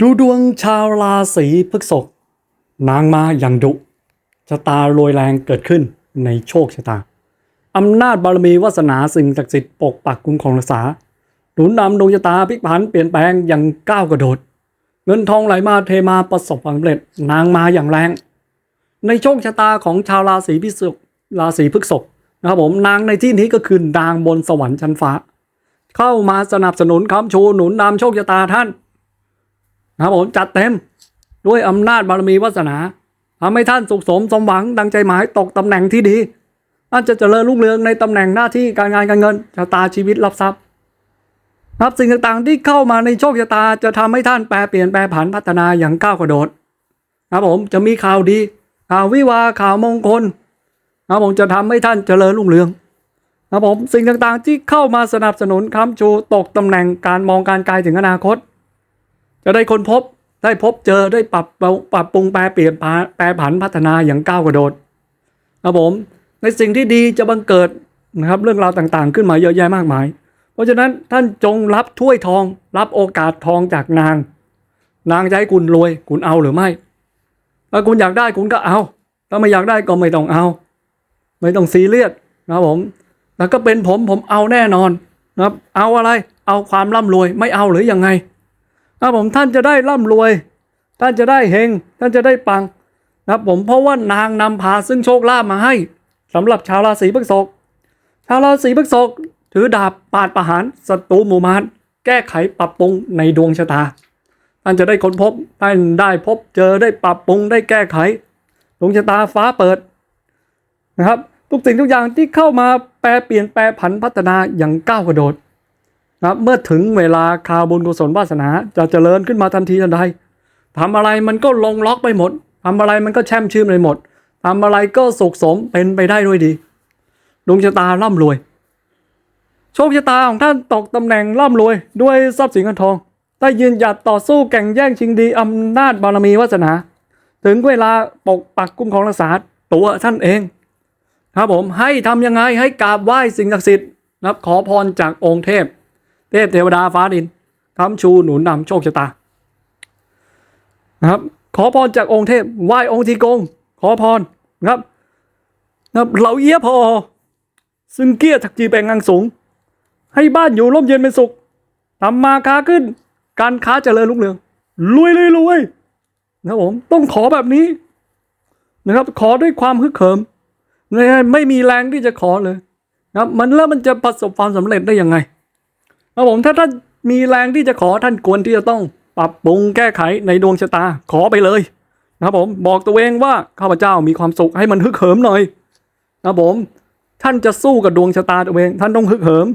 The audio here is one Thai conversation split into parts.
ดูดวงชาวราศีพฤษภนางมาอย่างดุชะตารวยแรงเกิดขึ้นในโชคชะตา อำนาจบารมีวาสนาสิ่งศักดิ์สิทธิ์ปกปักคุ้มครองรักษาหนุนนำดวงชะตาพลิกผันเปลี่ยนแปลงอย่างก้าวกระโดด เงินทองไหลมาเทมาประสบความสำเร็จนางมาอย่างแรง ในโชคชะตาของชาวราศีพิษกราศีพฤษภนะครับผมนางในที่นี้ก็คือนางบนสวรรค์ชั้นฟ้า เข้ามาสนับสนุนคำชูหนุนนำโชคชะตาท่าน นะครับผมจัดเต็มด้วยอำนาจบารมีวาสนาทำให้ท่านสุขสมสมหวังดังใจหมายตกตำแหน่งที่ดีท่านจะเจริญรุ่งเรืองในตำแหน่งหน้าที่การงานการเงินชะตาชีวิตรับทรัพย์ครับสิ่งต่างๆที่เข้ามาในโชคชะตาจะทำให้ท่านแปลเปลี่ยนแปลผันพัฒนาอย่างก้าวกระโดดครับผมจะมีข่าวดี ข่าววิวาข่าวมงคลครับผมจะทำให้ท่านเจริญรุ่งเรืองครับผมสิ่งต่างๆที่เข้ามาสนับสนุนค้ำชูตกตำแหน่งการมองการไกลถึงอนาคต จะได้คนพบได้พบเจอได้ปรับปรับปรุงแปลเปลี่ยนแปลผันพัฒนาอย่างก้าวกระโดดครับผมในสิ่งที่ดีจะบังเกิดนะครับเรื่องราวต่างๆ ขึ้นมาเยอะแยะมากมาย เพราะฉะนั้นท่านจงรับถ้วยทอง รับโอกาสทองจากนาง นางจะให้คุณรวย คุณเอาหรือไม่ถ้าคุณอยากได้คุณก็เอา ถ้าไม่อยากได้ก็ไม่ต้องเอา ไม่ต้องซีเรียสนะครับผมแล้วก็เป็นผมผมเอาแน่นอนนะครับ เอาอะไร เอาความร่ำรวยไม่เอาหรือยังไง ครับผมท่านจะได้ร่ำรวย ท่านจะได้เฮงท่านจะได้ปังนะผมเพราะว่านางนำพาซึ่งโชคลาภมาให้สำหรับชาวราศีพฤษภชาวราศีพฤษภถือดาบปาดประหารศัตรูหมู่มารแก้ไขปรับปรุงในดวงชะตาท่านจะได้ค้นพบท่านได้พบเจอได้ปรับปรุงได้แก้ไขดวงชะตาฟ้าเปิดนะครับทุกสิ่งทุกอย่างที่เข้ามาแปลเปลี่ยนแปลผันพัฒนาอย่างก้าวกระโดด นะเมื่อถึงเวลาข่าวบุญกุศลวาสนา จะเจริญขึ้นมาทันทีทันใดทำอะไรมันก็ลงล็อกไปหมดทำอะไรมันก็แช่มชื่นไปหมดทำอะไรก็สุขสมเป็นไปได้ด้วยดีดวงชะตาร่ำรวย โชคชะตาของท่านตกตำแหน่งร่ำรวย ด้วยทรัพย์สินเงินทองได้ยืนหยัดต่อสู้แข่งแย่งชิงดีอำนาจบารมีวาสนา ถึงเวลาปกปักคุ้มครองรักษาตัวท่านเอง ครับผมให้ทำยังไงให้กราบไหว้สิ่งศักดิ์สิทธิ์นะครับขอพรจากองค์เทพ เทพเทวดาฟ้าดินคำชูหนุนนำโชคชะตานะครับ ขอพรจากองค์เทพไหว้องค์ทีกง ขอพรนะครับนะครับเหล่าเอี้ยพอ ซึ่งเกี้ยถักจีแปลงงังสูงให้บ้านอยู่ร่มเย็นเป็นสุขทำมาค้าขึ้น การค้าเจริญรุ่งเรืองรวยเลยรวยนะครับผมต้องขอแบบนี้นะครับ ขอด้วยความฮึกเหิมไม่ไม่มีแรงที่จะขอเลยนะครับ มันแล้วมันจะประสบความสำเร็จได้ยังไง ครับผมถ้าท่านมีแรงที่จะขอท่านควรที่จะต้องปรับปรุงแก้ไขในดวงชะตาขอไปเลยนะครับผมบอกตัวเองว่าข้าพเจ้ามีความสุขให้มันฮึกเหิมหน่อยนะครับผมท่านจะสู้กับดวงชะตาตัวเองท่านต้องฮึกเหิม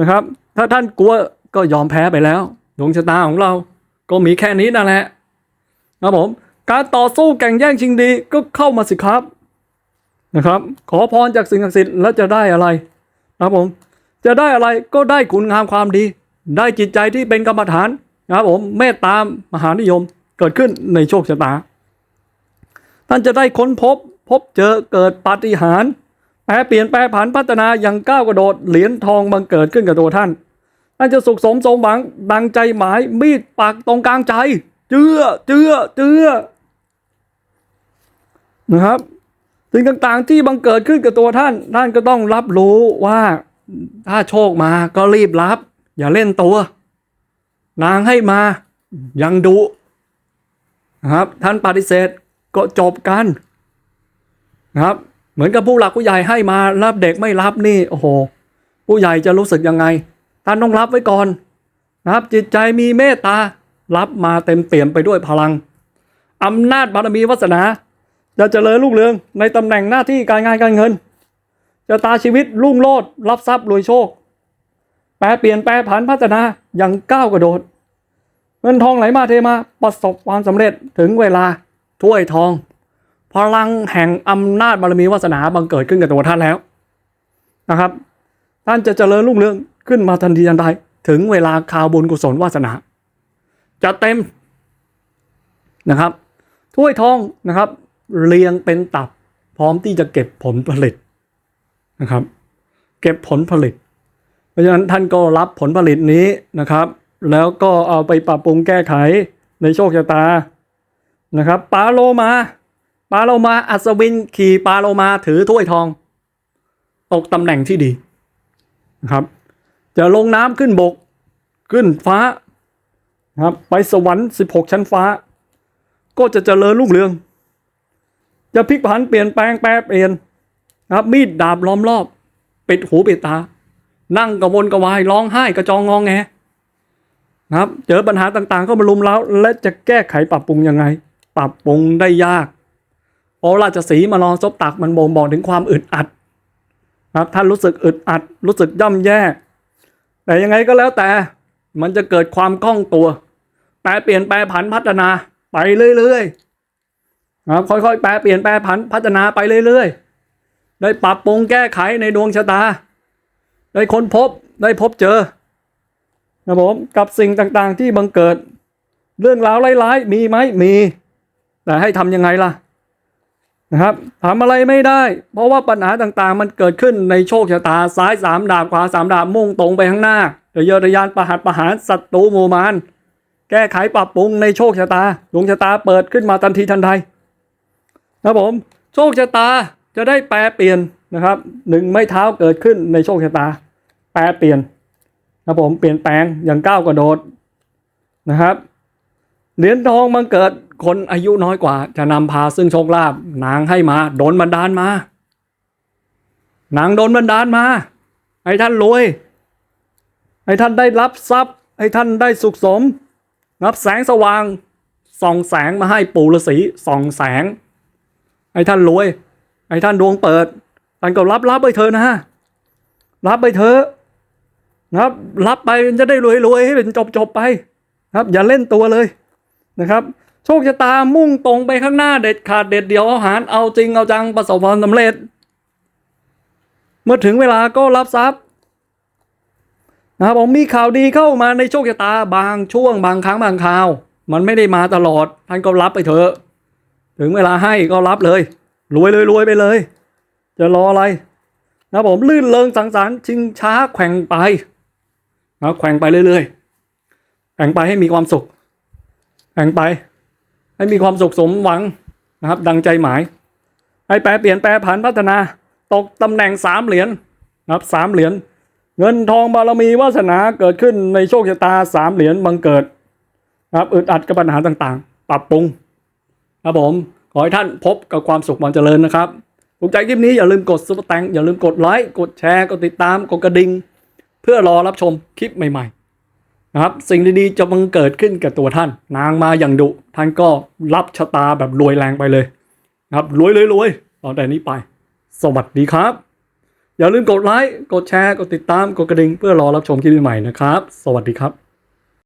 นะครับ ถ้าท่านกลัวก็ยอมแพ้ไปแล้ว ดวงชะตาของเราก็มีแค่นี้นั่นแหละนะครับผมการต่อสู้แข่งแย่งชิงดีก็เข้ามาสิครับนะครับ ขอพรจากสิ่งศักดิ์สิทธิ์แล้วจะได้อะไรนะครับผม จะได้อะไรก็ได้คุณงามความดี ได้จิตใจที่เป็นกรรมฐานนะครับผมเมตตามมหานิยมเกิดขึ้นในโชคชะตา ท่านจะได้ค้นพบพบเจอเกิดปาฏิหาริย์แปลเปลี่ยนแปลผันพัฒนาอย่างก้าวกระโดดเหรียญทองบังเกิดขึ้นกับตัวท่านท่านจะสุขสมสมหวังดังใจหมายมีดปักตรงกลางใจ เจือเจือเจือนะครับสิ่งต่างๆที่บังเกิดขึ้นกับตัวท่าน ท่านก็ต้องรับรู้ว่า ถ้าโชคมาก็รีบรับ อย่าเล่นตัว นางให้มา ยังดุนะครับ ท่านปฏิเสธก็จบกันนะครับ เหมือนกับผู้หลักผู้ใหญ่ให้มารับเด็กไม่รับนี่โอ้โห ผู้ใหญ่จะรู้สึกยังไง ท่านต้องรับไว้ก่อนนะครับ จิตใจมีเมตตารับมาเต็มเปี่ยมไปด้วยพลังอำนาจบารมีวาสนา จะเจริญรุ่งเรืองในตำแหน่งหน้าที่การงานการเงิน จะตาชีวิตรุ่งโรจน์รับทรัพย์รวยโชค แปลเปลี่ยนแปลผันพัฒนาอย่างก้าวกระโดด เงินทองไหลมาเทมาประสบความสำเร็จถึงเวลาถ้วยทอง พลังแห่งอำนาจบารมีวาสนาบังเกิดขึ้นกับตัวท่านแล้วนะครับ ท่านจะเจริญรุ่งเรืองขึ้นมาทันทีทันใดถึงเวลาข่าวบุญกุศลวาสนา จะเต็มนะครับถ้วยทองนะครับ เรียงเป็นตับพร้อมที่จะเก็บผลผลิต นะครับ เก็บผลผลิต เพราะฉะนั้นท่านก็รับผลผลิตนี้นะครับ แล้วก็เอาไปปรับปรุงแก้ไขในโชคชะตานะครับปาโลมาปาโลมาอัศวินขี่ปาโลมาถือถ้วยทอง ตกตำแหน่งที่ดีนะครับ จะลงน้ำขึ้นบกขึ้นฟ้านะครับไปสวรรค์ 16 ชั้นฟ้า ก็จะเจริญรุ่งเรือง จะพลิกผันเปลี่ยนแปลงแปรเปลี่ยน นะครับมีดดาบล้อมรอบ ปิดหูปิดตา นั่งกระวนกระวายร้องไห้กระจองงองแงนะครับ เจอปัญหาต่างๆ ก็มาลุมเล้าและจะแก้ไขปรับปรุงยังไง ปรับปรุงได้ยากเพราะราชสีมารอซบตักมันบ่งบอกถึงความอึดอัดนะครับท่านรู้สึกอึดอัด รู้สึกย่ำแย่ แต่ยังไงก็แล้วแต่มันจะเกิดความคล่องตัว แปลเปลี่ยนแปลผันพัฒนา ไปเรื่อยๆนะครับค่อยๆ แปลเปลี่ยนแปลผันพัฒนาไปเรื่อยๆ ได้ปรับปรุงแก้ไขในดวงชะตา ได้ค้นพบได้พบเจอนะผมกับสิ่งต่างๆที่บังเกิด เรื่องราวร้ายๆมีไหมมีแต่ให้ทำยังไงล่ะนะครับทำอะไรไม่ได้ เพราะว่าปัญหาต่างๆ มันเกิดขึ้นในโชคชะตาซ้ายสามดาบขวาสามดาบมุ่งตรงไปข้างหน้าระเยอรยานประหัตประหารศัตรูหมู่มารแก้ไขปรับปรุงในโชคชะตาดวงชะตาเปิดขึ้นมาทันทีทันใดนะผม โชคชะตา จะได้แปลเปลี่ยนนะครับหนึ่งไม่เท้าเกิดขึ้นในโชคชะตา แปลเปลี่ยนนะผมเปลี่ยนแปลงอย่างก้าวกระโดดนะครับเหรียญทองบังเกิดคนอายุน้อยกว่า จะนำพาซึ่งโชคลาภนางให้มาโดนบันดาลมา นางโดนบันดาลมาให้ท่านรวยให้ท่านได้รับทรัพย์ให้ท่านได้สุขสม รับแสงสว่างส่องแสงมาให้ปู่ฤาษีส่องแสง ให้ท่านรวย ให้ท่านดวงเปิดท่านก็รับรับไปเถอะนะรับไปเถอะนะครับ รับไปจะได้รวยรวยให้เป็นจบจบไปครับ อย่าเล่นตัวเลยนะครับ โชคชะตามุ่งตรงไปข้างหน้าเด็ดขาดเด็ดเดียวเอาหารเอาจริงเอาจังประสบความสำเร็จ เมื่อถึงเวลาก็รับทรัพย์นะครับผมมีข่าวดีเข้ามาในโชคชะตาบางช่วงบางครั้งบางคราว มันไม่ได้มาตลอดท่านก็รับไปเถอะ ถึงเวลาให้ก็รับเลย รวยเลยรวยไปเลย จะรออะไร นะผมลื่นเริงสังสรรค์ชิงช้าแข่งไปนะแข่งไปเรื่อยๆแข่งไปให้มีความสุขแข่งไป ให้มีความสุขสมหวังนะครับ ดังใจหมาย ให้แปรเปลี่ยนแปรผันพัฒนา ตกตำแหน่งสามเหรียญนะครับสามเหรียญเงินทองบารมีวาสนาเกิดขึ้นในโชคชะตาสามเหรียญบังเกิดนะครับอึดอัดกับปัญหาต่างๆ ปรับปรุงครับผม ขอให้ท่านพบกับความสุขความเจริญนะครับถูกใจคลิปนี้อย่าลืมกดซุปเปอร์แตงอย่าลืมกดไลค์กดแชร์กดติดตามกดกระดิ่งเพื่อรอรับชมคลิปใหม่ๆนะครับสิ่งดีๆจะบังเกิดขึ้นกับตัวท่าน นางมาอย่างดุ ท่านก็รับชะตาแบบรวยแรงไปเลยนะครับรวยเลยรวยตอนแต่นี้ไป สวัสดีครับ อย่าลืมกดไลค์กดแชร์กดติดตามกดกระดิ่งเพื่อรอรับชมคลิปใหม่ๆนะครับ สวัสดีครับ